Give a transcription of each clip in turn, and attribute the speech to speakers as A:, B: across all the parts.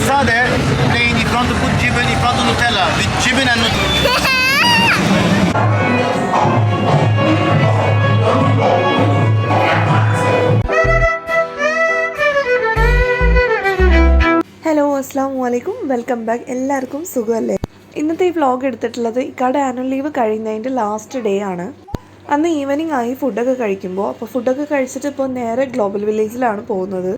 A: Sade, plain in front put gibbon in front of Nutella. With gibbon and Nutella.
B: Hello അസ്സാം വലൈക്കും welcome back എല്ലാവർക്കും സുഖമല്ലേ ഇന്നത്തെ ഈ വ്ളോഗ് എടുത്തിട്ടുള്ളത് ഇക്കാടെ ആനുവൽ ലീവ് കഴിയുന്നതിന്റെ ലാസ്റ്റ് ഡേ ആണ്. അന്ന് ഈവനിങ് ആയി ഫുഡൊക്കെ കഴിക്കുമ്പോൾ അപ്പോൾ ഫുഡൊക്കെ കഴിച്ചിട്ട് ഇപ്പോൾ നേരെ ഗ്ലോബൽ വില്ലേജിലാണ് പോകുന്നത്.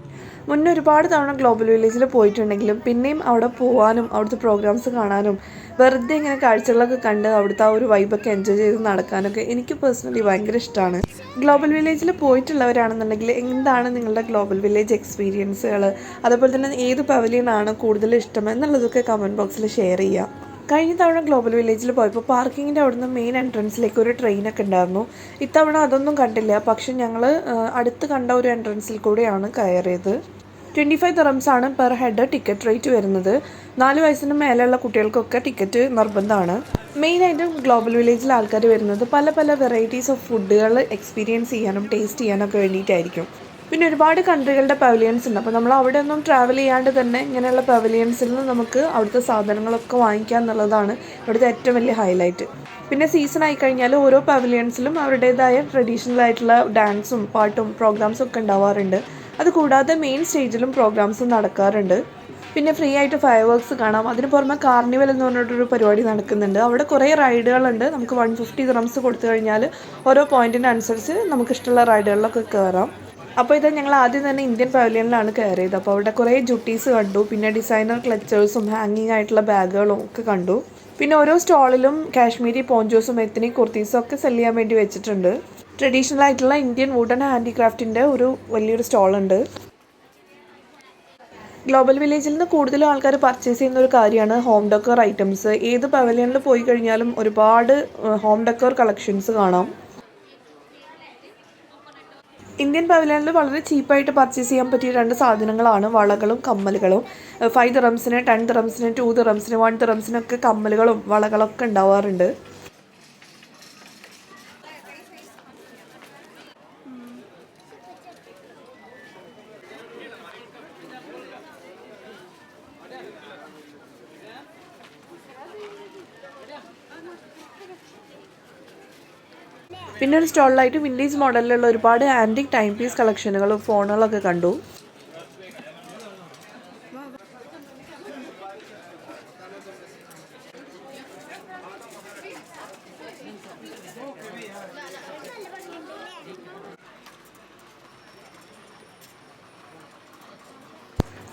B: മുന്നേ ഒരുപാട് തവണ ഗ്ലോബൽ വില്ലേജിൽ പോയിട്ടുണ്ടെങ്കിലും പിന്നെയും അവിടെ പോകാനും അവിടുത്തെ പ്രോഗ്രാംസ് കാണാനും വെറുതെ ഇങ്ങനെ കാഴ്ചകളൊക്കെ കണ്ട് അവിടുത്തെ ആ ഒരു വൈബൊക്കെ എൻജോയ് ചെയ്ത് നടക്കാനൊക്കെ എനിക്ക് പേഴ്സണലി ഭയങ്കര ഇഷ്ടമാണ് ഗ്ലോബൽ വില്ലേജിൽ പോയിട്ടുള്ളവരാണെന്നുണ്ടെങ്കിൽ എന്താണ് നിങ്ങളുടെ ഗ്ലോബൽ വില്ലേജ് എക്സ്പീരിയൻസുകൾ അതുപോലെ തന്നെ ഏത് പവലിയനാണ് കൂടുതൽ ഇഷ്ടം എന്നുള്ളതൊക്കെ കമന്റ് ബോക്സിൽ ഷെയർ ചെയ്യാം. കഴിഞ്ഞ തവണ ഗ്ലോബൽ വില്ലേജിൽ പോയപ്പോൾ പാർക്കിങ്ങിന്റെ അവിടുന്ന് മെയിൻ എൻട്രൻസിലേക്ക് ഒരു ട്രെയിനൊക്കെ ഉണ്ടായിരുന്നു. ഇത്തവണ അതൊന്നും കണ്ടില്ല. പക്ഷെ ഞങ്ങൾ അടുത്ത് കണ്ട ഒരു എൻട്രൻസിൽ കൂടെയാണ് കയറിയത്. ട്വന്റി ഫൈവ് തെറംസ് ആണ് പെർ ഹെഡ് ടിക്കറ്റ് റേറ്റ് വരുന്നത്. നാല് വയസ്സിന് മേലെയുള്ള കുട്ടികൾക്കൊക്കെ ടിക്കറ്റ് നിർബന്ധമാണ്. മെയിനായിട്ടും ഗ്ലോബൽ വില്ലേജിൽ ആൾക്കാർ വരുന്നത് പല പല വെറൈറ്റീസ് ഓഫ് ഫുഡുകൾ എക്സ്പീരിയൻസ് ചെയ്യാനും ടേസ്റ്റ് ചെയ്യാനൊക്കെ വേണ്ടിയിട്ടായിരിക്കും. പിന്നെ ഒരുപാട് കൺട്രികളുടെ പവലിയൻസ് ഉണ്ട്. അപ്പോൾ നമ്മൾ അവിടെ ഒന്നും ട്രാവൽ ചെയ്യാണ്ട് തന്നെ ഇങ്ങനെയുള്ള പവലിയൻസിൽ നിന്ന് നമുക്ക് അവിടുത്തെ സാധനങ്ങളൊക്കെ വാങ്ങിക്കുക എന്നുള്ളതാണ് ഇവിടുത്തെ ഏറ്റവും വലിയ ഹൈലൈറ്റ് പിന്നെ സീസൺ ആയി കഴിഞ്ഞാൽ ഓരോ പവലിയൻസിലും അവരുടേതായ ട്രഡീഷണൽ ആയിട്ടുള്ള ഡാൻസും പാട്ടും പ്രോഗ്രാംസും ഒക്കെ ഉണ്ടാവാറുണ്ട്. അതുകൂടാതെ മെയിൻ സ്റ്റേജിലും പ്രോഗ്രാംസ് നടക്കാറുണ്ട്. പിന്നെ ഫ്രീ ആയിട്ട് ഫയർ വർക്ക്സ് കാണാം. അതിന് പുറമെ കാർണിവൽ എന്ന് പറഞ്ഞിട്ടൊരു പരിപാടി നടക്കുന്നുണ്ട്. അവിടെ കുറേ റൈഡുകളുണ്ട് നമുക്ക് വൺ ഫിഫ്റ്റി റംസ് കൊടുത്തു കഴിഞ്ഞാൽ ഓരോ പോയിന്റിന് അനുസരിച്ച് നമുക്ക് ഇഷ്ടമുള്ള റൈഡുകളിലൊക്കെ കയറാം. അപ്പോൾ ഇത് ഞങ്ങൾ ആദ്യം തന്നെ ഇന്ത്യൻ പവലിയനിലാണ് കയറിയത്. അപ്പോൾ അവിടെ കുറേ ജുട്ടീസ് കണ്ടു. പിന്നെ ഡിസൈനർ ക്ലച്ചേഴ്സും ഹാങ്ങിങ് ആയിട്ടുള്ള ബാഗുകളും ഒക്കെ കണ്ടു. പിന്നെ ഓരോ സ്റ്റാളിലും കാശ്മീരി പോഞ്ചോസും എത്തിനി കുർത്തീസും ഒക്കെ സെൽ ചെയ്യാൻ വേണ്ടി വെച്ചിട്ടുണ്ട്. ട്രഡീഷണൽ ആയിട്ടുള്ള ഇന്ത്യൻ വുഡൻ ഹാൻഡിക്രാഫ്റ്റിന്റെ ഒരു വലിയൊരു സ്റ്റോളുണ്ട് ഗ്ലോബൽ വില്ലേജിൽ നിന്ന് കൂടുതലും ആൾക്കാർ പർച്ചേസ് ചെയ്യുന്ന ഒരു കാര്യമാണ് ഹോം ഡെക്കർ ഐറ്റംസ് ഏത് പവലിയനിൽ പോയി കഴിഞ്ഞാലും ഒരുപാട് ഹോം ഡെക്കർ കളക്ഷൻസ് കാണാം. ഇന്ത്യൻ പവലിയനിൽ വളരെ ചീപ്പായിട്ട് പർച്ചേസ് ചെയ്യാൻ പറ്റിയ രണ്ട് സാധനങ്ങളാണ് വളകളും കമ്മലുകളും. ഫൈവ് ദിറംസിന് ടെൻ ദിറംസിന് ടു ദിറംസിന് വൺ ദിറംസിനൊക്കെ കമ്മലുകളും വളകളൊക്കെ ഉണ്ടാവാറുണ്ട്. പിന്നെ ഒരു സ്റ്റോളിലായിട്ട് വിൻഡേജ് മോഡലിലുള്ള ഒരുപാട് ആന്റിക് ടൈം പീസ് കളക്ഷനുകളും ഫോണുകളൊക്കെ കണ്ടു.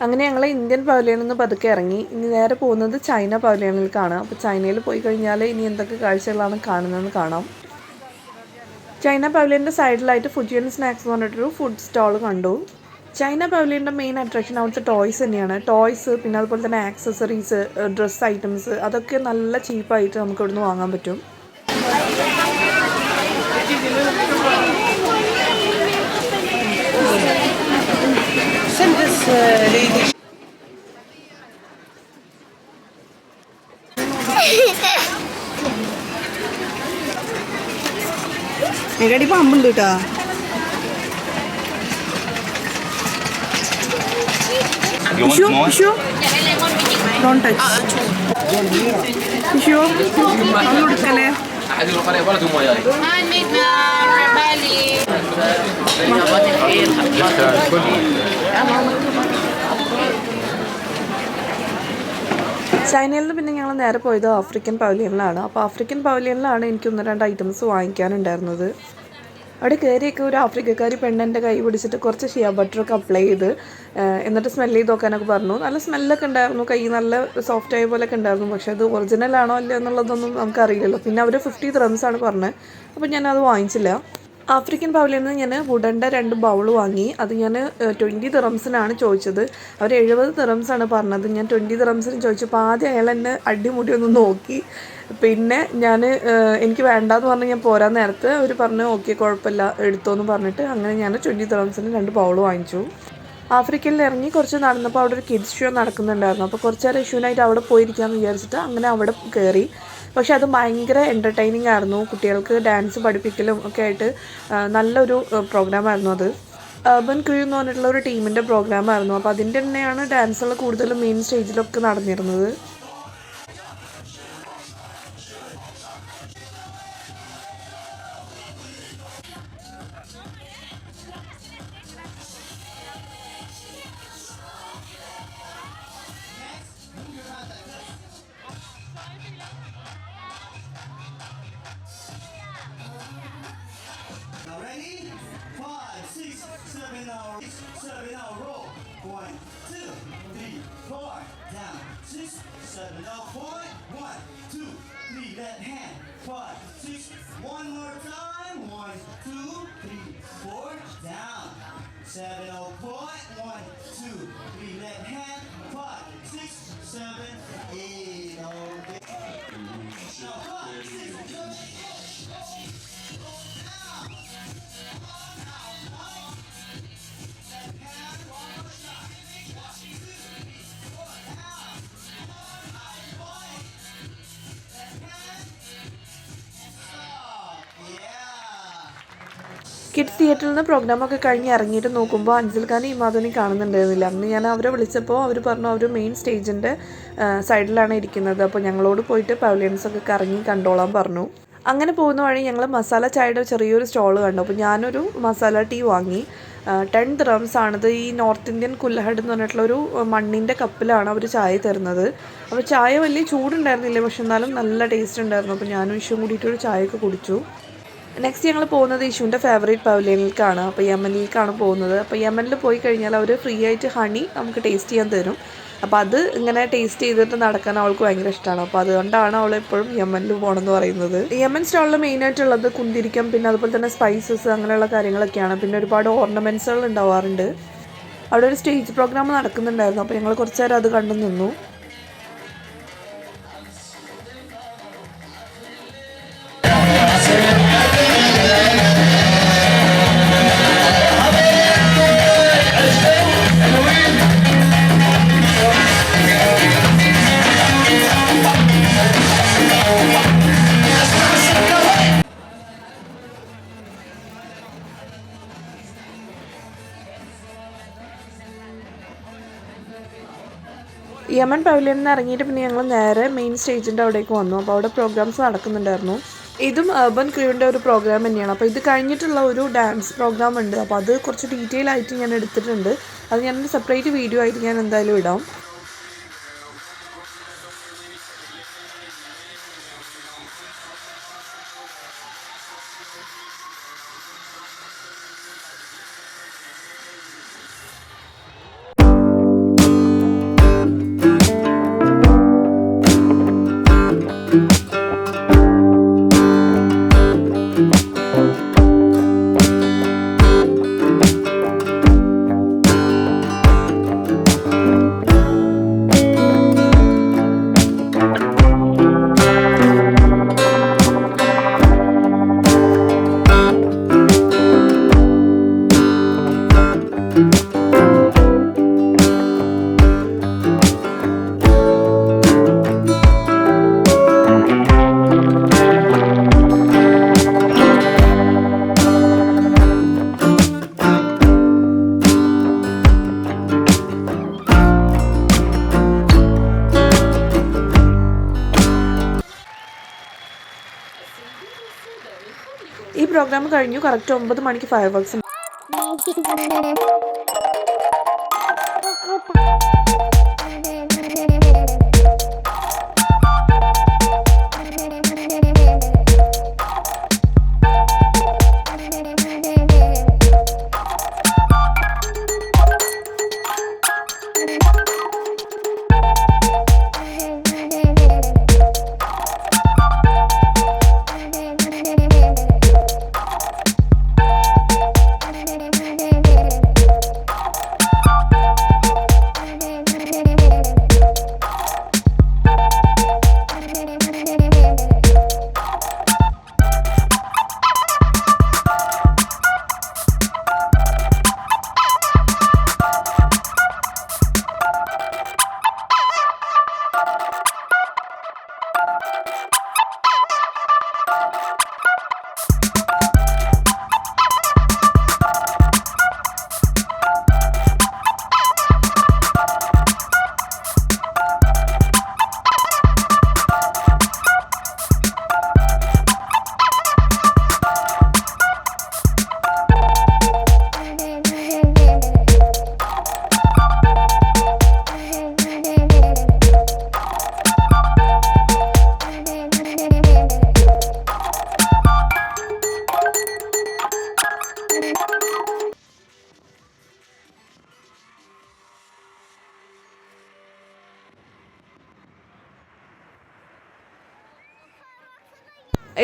B: അങ്ങനെ ഞങ്ങൾ ഇന്ത്യൻ പവലിയനിൽ നിന്ന് പതുക്കെ ഇറങ്ങി. ഇനി നേരെ പോകുന്നത് ചൈന പവലിയനിലേക്കാണ് അപ്പോൾ ചൈനയിൽ പോയി കഴിഞ്ഞാൽ ഇനി എന്തൊക്കെ കാഴ്ചകളാണ് കാണുന്നതെന്ന് കാണാം. ചൈന പവലിയന്റെ സൈഡിലായിട്ട് ഫുജിയൻ സ്നാക്സ് എന്ന് പറഞ്ഞിട്ടൊരു ഫുഡ് സ്റ്റോൾ കണ്ടു. ചൈന പവലിയന്റെ മെയിൻ അട്രാക്ഷൻ അവിടുത്തെ ടോയ്സ് തന്നെയാണ്. ടോയ്സ് പിന്നെ അതുപോലെ തന്നെ ആക്സസറീസ് ഡ്രസ്സ് ഐറ്റംസ് അതൊക്കെ നല്ല ചീപ്പായിട്ട് നമുക്ക് ഇവിടുന്ന് വാങ്ങാൻ പറ്റും.
C: എടി പാമ്പുണ്ട് കേട്ടോ.
A: You
B: ചൈനയിൽ നിന്ന് പിന്നെ ഞങ്ങൾ നേരെ പോയത് ആഫ്രിക്കൻ പവലിയനിലാണ് അപ്പോൾ ആഫ്രിക്കൻ പവലിയനിലാണ് എനിക്ക് ഒന്ന് രണ്ട് ഐറ്റംസ് വാങ്ങിക്കാനുണ്ടായിരുന്നത്. അവിടെ കയറിയൊക്കെ ഒരു ആഫ്രിക്കക്കാരി പെണ്ണെന്റെ കൈ പിടിച്ചിട്ട് കുറച്ച് ഷിയ ബട്ടറൊക്കെ അപ്ലൈ ചെയ്ത് എന്നിട്ട് സ്മെല്ല് ചെയ്ത് നോക്കാനൊക്കെ പറഞ്ഞു. നല്ല സ്മെല്ലൊക്കെ ഉണ്ടായിരുന്നു. കൈ നല്ല സോഫ്റ്റ് ആയ പോലെയൊക്കെ ഉണ്ടായിരുന്നു. പക്ഷേ അത് ഒറിജിനൽ ആണോ അല്ലയോ എന്നുള്ളതൊന്നും നമുക്കറിയില്ലല്ലോ. പിന്നെ അവർ ഫിഫ്റ്റി ത്രംസ് ആണ് പറഞ്ഞത്. അപ്പോൾ ഞാൻ അത് വാങ്ങിച്ചില്ല. ആഫ്രിക്കൻ പവലിൽ നിന്ന് ഞാൻ വുഡന്റെ രണ്ട് ബൗൾ വാങ്ങി. അത് ഞാൻ ട്വന്റി തിറംസിനാണ് ചോദിച്ചത്. അവർ എഴുപത് തിറംസാണ് പറഞ്ഞത്. ഞാൻ ട്വന്റി തിറംസിന് ചോദിച്ചപ്പോൾ ആദ്യം അയാൾ എന്നെ അടിമുടി ഒന്ന് നോക്കി. പിന്നെ ഞാൻ എനിക്ക് വേണ്ടാന്ന് പറഞ്ഞ് ഞാൻ പോരാൻ നേരത്ത് അവർ പറഞ്ഞു ഓക്കെ കുഴപ്പമില്ല എടുത്തോന്ന് പറഞ്ഞിട്ട്. അങ്ങനെ ഞാൻ ട്വന്റി തിറംസിന് രണ്ട് ബൗൾ വാങ്ങിച്ചു. ആഫ്രിക്കയിൽ ഇറങ്ങി കുറച്ച് നടന്നപ്പോൾ അവിടെ ഒരു കിഡ്സ് ഷോ നടക്കുന്നുണ്ടായിരുന്നു. അപ്പോൾ കുറച്ച് നേരം ഇഷ്യൂനായിട്ട് അവിടെ പോയിരിക്കാമെന്ന് വിചാരിച്ചിട്ട് അങ്ങനെ അവിടെ കയറി. പക്ഷെ അത് ഭയങ്കര എന്റർടൈനിങ് ആയിരുന്നു. കുട്ടികൾക്ക് ഡാൻസ് പഠിപ്പിക്കലും ഒക്കെ ആയിട്ട് നല്ലൊരു പ്രോഗ്രാം ആയിരുന്നു അത്. അർബൻ ക്രൂ എന്ന് പറഞ്ഞിട്ടുള്ള ഒരു ടീമിന്റെ പ്രോഗ്രാം ആയിരുന്നു. അപ്പോൾ അതിന്റെ തന്നെയാണ് ഡാൻസുകൾ കൂടുതലും മെയിൻ സ്റ്റേജിലൊക്കെ നടന്നിരുന്നത്.
D: Two, three, four, down. Six, seven, now, point. One, two, three, left hand. Five, six, one more time. One, two, three, four, down. Seven, oh, point. One, two, three, left hand. Five, six, seven, eight, oh, okay. Now, five, six,
B: kids തിയേറ്ററിൽ നിന്ന് പ്രോഗ്രാമൊക്കെ കഴിഞ്ഞ് ഇറങ്ങിയിട്ട് നോക്കുമ്പോൾ അൻസിൽ ഖാൻ ഇമാദുനി കാണുന്നുണ്ടായിരുന്നില്ല. അന്ന് ഞാൻ അവരെ വിളിച്ചപ്പോൾ അവർ പറഞ്ഞു അവർ മെയിൻ സ്റ്റേജിന്റെ സൈഡിലാണ് ഇരിക്കുന്നത്. അപ്പോൾ ഞങ്ങളോട് പോയിട്ട് പവലിയൻസൊക്കെ കറങ്ങി കണ്ടോളാൻ പറഞ്ഞു. അങ്ങനെ പോകുന്ന വഴി ഞങ്ങൾ മസാല ചായയുടെ ചെറിയൊരു സ്റ്റോൾ കണ്ടു. അപ്പോൾ ഞാനൊരു മസാല ടീ വാങ്ങി. ടെൻ ഡ്രംസ് ആണിത്. ഈ നോർത്ത് ഇന്ത്യൻ കുല്ലഹഡ് എന്ന് പറഞ്ഞിട്ടുള്ള ഒരു മണ്ണിന്റെ കപ്പിലാണ് അവർ ചായ തരുന്നത്. അപ്പോൾ ചായ വലിയ ചൂടുണ്ടായിരുന്നില്ല. പക്ഷെ എന്നാലും നല്ല ടേസ്റ്റ് ഉണ്ടായിരുന്നു. അപ്പോൾ ഞാനും ഇഷ്യം കൂടിയിട്ടൊരു ചായയൊക്കെ കുടിച്ചു. നെക്സ്റ്റ് ഞങ്ങൾ പോകുന്നത് ഇഷുവിന്റെ ഫേവറേറ്റ് പവലിയനിലേക്കാണ് അപ്പോൾ യമനിലേക്കാണ് പോകുന്നത്. അപ്പോൾ യമനിൽ പോയി കഴിഞ്ഞാൽ അവർ ഫ്രീ ആയിട്ട് ഹണി നമുക്ക് ടേസ്റ്റ് ചെയ്യാൻ തരും. അപ്പോൾ അത് ഇങ്ങനെ ടേസ്റ്റ് ചെയ്തിട്ട് നടക്കാൻ അവൾക്ക് ഭയങ്കര ഇഷ്ടമാണ് അപ്പോൾ അതുകൊണ്ടാണ് അവൾ എപ്പോഴും യമനിൽ പോകണമെന്ന് പറയുന്നത്. യമൻ സ്റ്റോളിൽ മെയിനായിട്ടുള്ളത് കുന്തിരിക്കം പിന്നെ അതുപോലെ തന്നെ സ്പൈസസ് അങ്ങനെയുള്ള കാര്യങ്ങളൊക്കെയാണ്. പിന്നെ ഒരുപാട് ഓർണമെന്റ്സുകൾ ഉണ്ടാവാറുണ്ട്. അവിടെ ഒരു സ്റ്റേജ് പ്രോഗ്രാം നടക്കുന്നുണ്ടായിരുന്നു. അപ്പോൾ ഞങ്ങൾ കുറച്ച് നേരം അത് കണ്ടു നിന്നു. യമൻ പവലിയനിൽ നിന്ന് ഇറങ്ങിയിട്ട് പിന്നെ ഞങ്ങൾ നേരെ മെയിൻ സ്റ്റേജിന്റെ അവിടേക്ക് വന്നു. അപ്പോൾ അവിടെ പ്രോഗ്രാംസ് നടക്കുന്നുണ്ടായിരുന്നു. ഇതും അർബൻ ക്രൂവിന്റെ ഒരു പ്രോഗ്രാം തന്നെയാണ്. അപ്പോൾ ഇത് കഴിഞ്ഞിട്ടുള്ള ഒരു ഡാൻസ് പ്രോഗ്രാം ഉണ്ട്. അപ്പോൾ അത് കുറച്ച് ഡീറ്റെയിൽ ആയിട്ട് ഞാൻ എടുത്തിട്ടുണ്ട്. അത് ഞാനൊരു സെപ്പറേറ്റ് വീഡിയോ ആയിട്ട് ഞാൻ എന്തായാലും ഇടാം. പ്രോഗ്രാം കഴിഞ്ഞു. കറക്റ്റ് ഒമ്പത് മണിക്ക് ഫയർ വർക്ക്സ്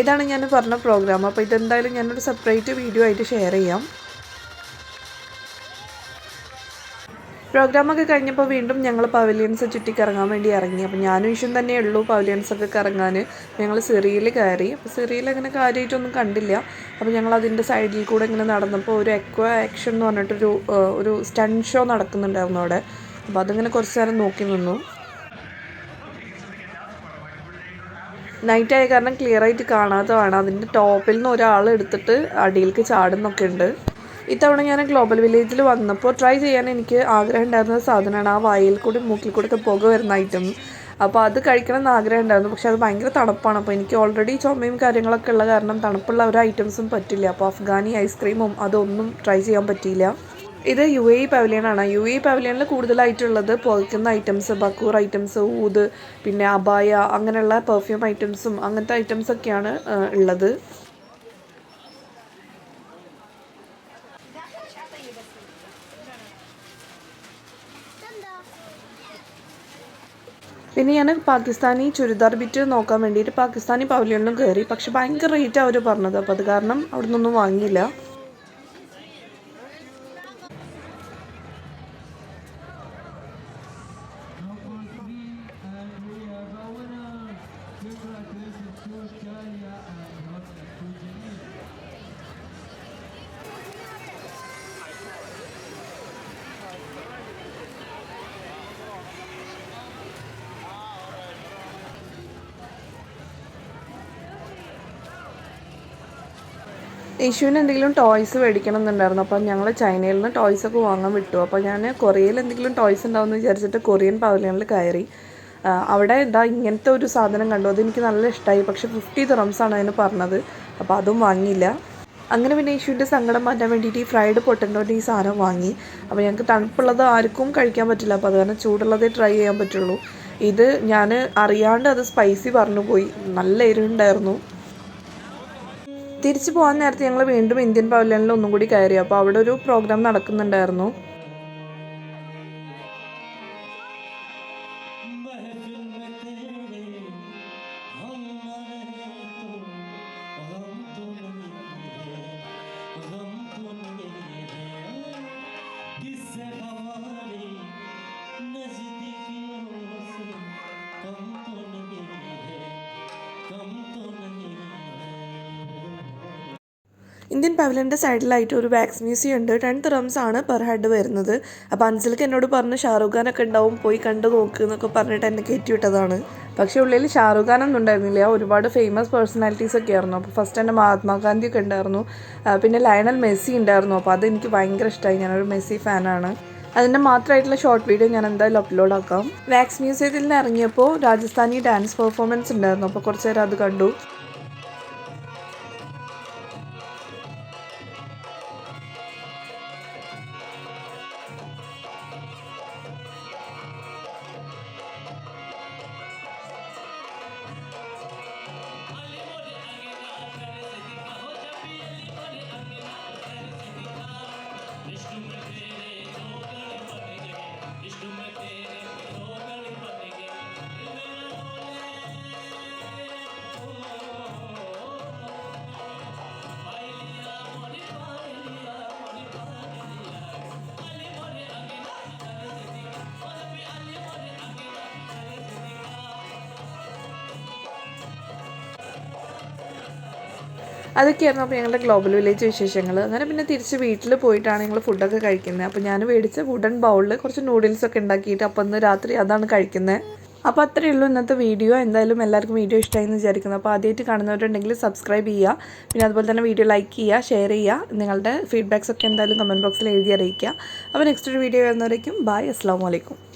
B: ഇതാണ് ഞാൻ പറഞ്ഞ പ്രോഗ്രാം അപ്പോൾ ഇതെന്തായാലും ഞാനൊരു സെപ്പറേറ്റ് വീഡിയോ ആയിട്ട് ഷെയർ ചെയ്യാം. പ്രോഗ്രാമൊക്കെ കഴിഞ്ഞപ്പോൾ വീണ്ടും ഞങ്ങൾ പവലിയൻസ് ചുറ്റിക്കറങ്ങാൻ വേണ്ടി ഇറങ്ങി. അപ്പോൾ ഞാനും ഇഷ്യം തന്നെ ഉള്ളൂ പവലിയൻസൊക്കെ കറങ്ങാൻ ഞങ്ങൾ സിറിയിൽ കയറി. അപ്പോൾ സിറിയിൽ അങ്ങനെ കാര്യമായിട്ടൊന്നും കണ്ടില്ല. അപ്പോൾ ഞങ്ങൾ അതിന്റെ സൈഡിൽ കൂടെ ഇങ്ങനെ നടന്നപ്പോൾ ഒരു എക്വ ആക്ഷൻ എന്ന് പറഞ്ഞിട്ടൊരു ഒരു സ്റ്റൺ ഷോ നടക്കുന്നുണ്ടായിരുന്നു അവിടെ. അപ്പോൾ അതിങ്ങനെ കുറച്ച് നേരം നോക്കി നിന്നു. നൈറ്റ് ആയ കാരണം ക്ലിയർ ആയിട്ട് കാണാത്തതാണ്. അതിന്റെ ടോപ്പിൽ നിന്ന് ഒരാൾ എടുത്തിട്ട് അടിയിലേക്ക് ചാടുന്നൊക്കെ ഉണ്ട്. ഇത്തവണ ഞാൻ ഗ്ലോബൽ വില്ലേജിൽ വന്നപ്പോൾ ട്രൈ ചെയ്യാൻ എനിക്ക് ആഗ്രഹം ഉണ്ടായിരുന്ന സാധനമാണ് ആ വായിൽ കൂടി മൂക്കിൽ കൂടി ഒക്കെ പുക വരുന്ന ഐറ്റം അപ്പോൾ അത് കഴിക്കണം എന്ന് ആഗ്രഹം ഉണ്ടായിരുന്നു. പക്ഷേ അത് ഭയങ്കര തണുപ്പാണ്. അപ്പോൾ എനിക്ക് ഓൾറെഡി ചുമയും കാര്യങ്ങളൊക്കെ ഉള്ള കാരണം തണുപ്പുള്ള ഒരു ഐറ്റംസും പറ്റില്ല. അപ്പോൾ അഫ്ഗാനി ഐസ്ക്രീമും അതൊന്നും ട്രൈ ചെയ്യാൻ പറ്റിയില്ല. ഇത് യു എ പവലിയനാണ്. യു എ പവലിയനിൽ കൂടുതലായിട്ടുള്ളത് പുകയ്ക്കുന്ന ഐറ്റംസ് ബക്കൂർ ഐറ്റംസ് ഊത് പിന്നെ അബായ അങ്ങനെയുള്ള പെർഫ്യൂം ഐറ്റംസും അങ്ങനത്തെ ഐറ്റംസ് ഒക്കെയാണ് ഉള്ളത്. പിന്നെ ഞാൻ പാകിസ്ഥാനി ചുരിദാർ ബിറ്റ് നോക്കാൻ വേണ്ടിയിട്ട് പാകിസ്ഥാനി പവലിയനിലും കയറി പക്ഷെ ഭയങ്കര റേറ്റ് അവർ പറഞ്ഞത്. അപ്പോൾ അത് കാരണം അവിടെ നിന്നൊന്നും വാങ്ങിയില്ല. യേശുവിന് എന്തെങ്കിലും ടോയ്സ് മേടിക്കണം എന്നുണ്ടായിരുന്നു അപ്പോൾ ഞങ്ങൾ ചൈനയിൽ നിന്ന് ടോയ്സ് ഒക്കെ വാങ്ങാൻ വിട്ടു. അപ്പോൾ ഞാൻ കൊറിയയിൽ എന്തെങ്കിലും ടോയ്സ് ഉണ്ടാവുമെന്ന് വിചാരിച്ചിട്ട് കൊറിയൻ പവലിയനിൽ കയറി. അവിടെ ഇതാ ഇങ്ങനത്തെ ഒരു സാധനം കണ്ടു. അതെനിക്ക് നല്ല ഇഷ്ടമായി പക്ഷേ ഫിഫ്റ്റി ആണ് അതിന് പറഞ്ഞത്. അപ്പോൾ അതും വാങ്ങിയില്ല. അങ്ങനെ പിന്നെ യേശുവിന്റെ സങ്കടം മാറ്റാൻ വേണ്ടിയിട്ട് ഈ ഫ്രൈഡ് പൊട്ടന്റെ ഈ സാധനം വാങ്ങി. അപ്പോൾ ഞങ്ങൾക്ക് തണുപ്പുള്ളത് ആർക്കും കഴിക്കാൻ പറ്റില്ല. അപ്പോൾ അത് കാരണം ചൂടുള്ളതേ ട്രൈ ചെയ്യാൻ പറ്റുള്ളൂ. ഇത് ഞാൻ അറിയാണ്ട് അത് സ്പൈസി പറഞ്ഞു പോയി നല്ല എരിവുണ്ടായിരുന്നു. തിരിച്ചു പോകാൻ നേരത്തെ ഞങ്ങൾ വീണ്ടും ഇന്ത്യൻ പവലിയനിൽ ഒന്നും കൂടി കയറി. അപ്പോൾ അവിടെ ഒരു പ്രോഗ്രാം നടക്കുന്നുണ്ടായിരുന്നു. ഇന്ത്യൻ പവലിന്റെ സൈഡിലായിട്ട് ഒരു വാക്സ് മ്യൂസിയം ഉണ്ട്. ടെൻ റംസ് ആണ് പെർ ഹെഡ് വരുന്നത്. അപ്പോൾ അൻസൽക്ക് എന്നോട് പറഞ്ഞ് ഷാറുഖ് ഖാനൊക്കെ ഉണ്ടാവും പോയി കണ്ടു നോക്ക് എന്നൊക്കെ പറഞ്ഞിട്ട് എന്നെ കയറ്റി വിട്ടതാണ് പക്ഷേ ഉള്ളിൽ ഷാറുഖ് ഖാൻ ഒന്നും ഉണ്ടായിരുന്നില്ല. ഒരുപാട് ഫേമസ് പേഴ്സണാലിറ്റീസ് ഒക്കെ ആയിരുന്നു. അപ്പോൾ ഫസ്റ്റ് എന്റെ മഹാത്മാഗാന്ധി ഒക്കെ ഉണ്ടായിരുന്നു. പിന്നെ ലയണൽ മെസ്സി ഉണ്ടായിരുന്നു. അപ്പോൾ അത് എനിക്ക് ഭയങ്കര ഇഷ്ടമായി ഞാനൊരു മെസ്സി ഫാനാണ് അതിന്റെ മാത്രമായിട്ടുള്ള ഷോർട്ട് വീഡിയോ ഞാൻ എന്തായാലും അപ്ലോഡ് ആക്കാം. വാക്സ് മ്യൂസിയത്തിൽ നിന്ന് ഇറങ്ങിയപ്പോൾ രാജസ്ഥാനി ഡാൻസ് പെർഫോമൻസ് ഉണ്ടായിരുന്നു. അപ്പോൾ കുറച്ച് നേരം അത് കണ്ടു. അതൊക്കെയായിരുന്നു അപ്പോൾ ഞങ്ങളുടെ ഗ്ലോബൽ വില്ലേജ് വിശേഷങ്ങൾ. അങ്ങനെ പിന്നെ തിരിച്ച് വീട്ടിൽ പോയിട്ടാണ് ഞങ്ങൾ ഫുഡൊക്കെ കഴിക്കുന്നത്. അപ്പോൾ ഞാൻ മേടിച്ച വുഡൻ ബൗളിൽ കുറച്ച് നൂഡിൽസൊക്കെ ഉണ്ടാക്കിയിട്ട് അപ്പോൾ ഇന്ന് രാത്രി അതാണ് കഴിക്കുന്നത്. അപ്പോൾ അത്രയേ ഉള്ളൂ ഇന്നത്തെ വീഡിയോ എന്തായാലും എല്ലാവർക്കും വീഡിയോ ഇഷ്ടമായി എന്ന് വിചാരിക്കുന്നു. അപ്പോൾ ആദ്യമായിട്ട് കാണുന്നവരുണ്ടെങ്കിൽ സബ്സ്ക്രൈബ് ചെയ്യുക. പിന്നെ അതുപോലെ തന്നെ വീഡിയോ ലൈക്ക് ചെയ്യുക ഷെയർ ചെയ്യുക. നിങ്ങളുടെ ഫീഡ്ബാക്സ് ഒക്കെ എന്തായാലും കമന്റ് ബോക്സിൽ എഴുതി അറിയിക്കുക. അപ്പോൾ നെക്സ്റ്റ് ഒരു വീഡിയോ വരുന്നവരേക്കും ബൈ അസ്സാം വലൈക്കും